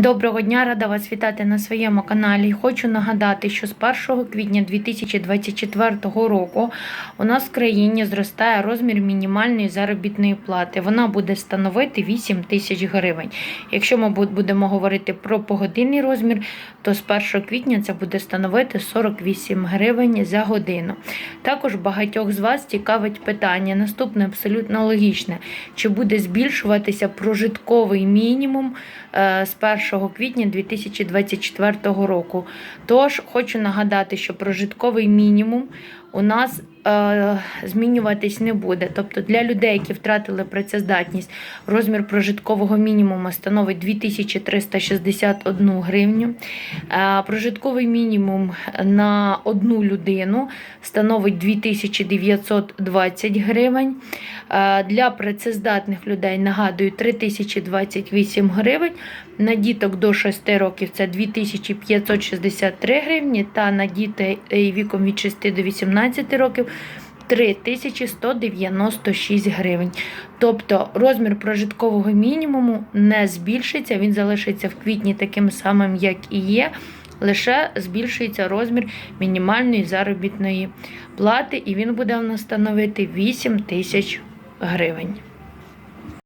Доброго дня, рада вас вітати на своєму каналі. Хочу нагадати, що з 1 квітня 2024 року у нас в країні зростає розмір мінімальної заробітної плати. Вона буде становити 8 тисяч гривень. Якщо ми будемо говорити про погодинний розмір, то з 1 квітня це буде становити 48 гривень за годину. Також багатьох з вас цікавить питання. Наступне абсолютно логічне: чи буде збільшуватися прожитковий мінімум е, з 1 квітня 2024 року. Тож хочу нагадати, що прожитковий мінімум у нас е, змінюватись не буде. Тобто для людей, які втратили працездатність, розмір прожиткового мінімуму становить 2361 гривню. Е, прожитковий мінімум на одну людину становить 2920 гривень. Е, Для працездатних людей нагадую 3028 гривень. На діток до 6 років це 2563 гривні, та на дітей е, віком від 6 до 18 років 3196 гривень. Тобто розмір прожиткового мінімуму не збільшиться, він залишиться в квітні таким самим, як і є. Лише збільшується розмір мінімальної заробітної плати, і він буде у нас становити 8 тисяч гривень.